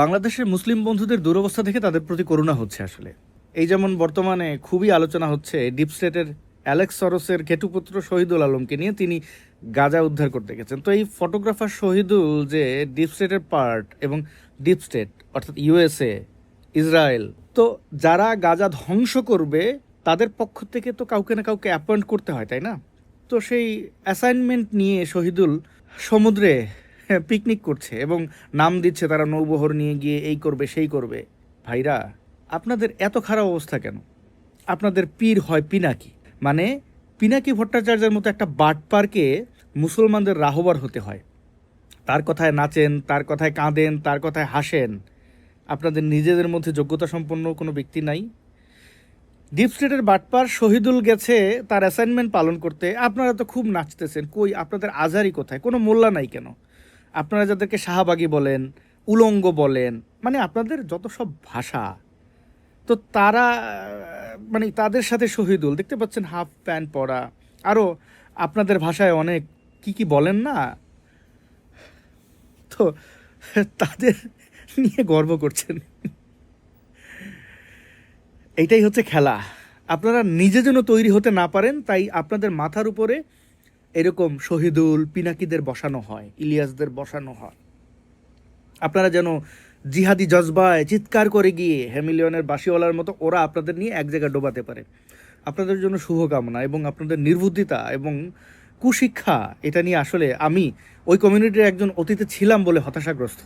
বাংলাদেশের মুসলিম বন্ধুদের দুরবস্থা দেখে তাদের প্রতি করুণা হচ্ছে আসলে। এই যেমন বর্তমানে খুবই আলোচনা হচ্ছে, ডিপ স্টেটের অ্যালেক্স সরসের কেটুপুত্র শহীদুল আলমকে নিয়ে তিনি গাজা উদ্ধার করতে গেছেন। তো এই ফটোগ্রাফার শহীদুল যে ডিপ স্টেটের পার্ট এবং ডিপ স্টেট, অর্থাৎ ইউএসএ, ইসরায়েল, তো যারা গাজা ধ্বংস করবে, তাদের পক্ষ থেকে তো কাউকে না কাউকে অ্যাপয়েন্ট করতে হয়, তাই না? তো সেই অ্যাসাইনমেন্ট নিয়ে শহীদুল সমুদ্রে পিকনিক করছে এবং নাম দিচ্ছে তারা নৌবহর নিয়ে গিয়ে এই করবে, সেই করবে। ভাইরা, আপনাদের এত খারাপ অবস্থা কেন? আপনাদের পীর হয় পিনাকি। মানে পিনাকি ভট্টাচার্যের মতো একটা বাটপারকে মুসলমানদের রাহবার হতে হয়। তার কথায় নাচেন, তার কথায় কাঁদেন, তার কথায় হাসেন। আপনাদের নিজেদের মধ্যে যোগ্যতা সম্পন্ন কোনো ব্যক্তি নাই। ডিপ স্টেটের বাটপার শহীদুল গেছে তার অ্যাসাইনমেন্ট পালন করতে। আপনারা তো খুব নাচতেছেন। কই, আপনাদের আজারি কোথায়? কোনো মোল্লা নাই কেন? আপনারা যাদেরকে শাহবাগী বলেন, উলঙ্গ বলেন মানে আপনাদের যত সব ভাষা, তো তারা মানে তাদের সাথে শহীদুল, দেখতে পাচ্ছেন হাফ প্যান্ট পরা। আরও আপনাদের ভাষায় অনেক কি কি বলেন না? তো তাদের নিয়ে গর্ব করছেন। এইটাই হচ্ছে খেলা। আপনারা নিজে যেন তৈরি হতে না পারেন, তাই আপনাদের মাথার উপরে এরকম শহীদুল পিনাকিদের বসানো হয়, ইলিয়াসদের বসানো হয়। আপনারা যেন জিহাদি জজবায় চিৎকার করে গিয়ে হ্যামিলিয়নের বাসিওয়ালার মতো ওরা আপনাদের নিয়ে এক জায়গায় ডোবাতে পারে। আপনাদের জন্য শুভকামনা এবং আপনাদের নির্বুদ্ধিতা এবং কুশিক্ষা, এটা নিয়ে আসলে আমি ওই কমিউনিটির একজন অতীতে ছিলাম বলে হতাশাগ্রস্ত।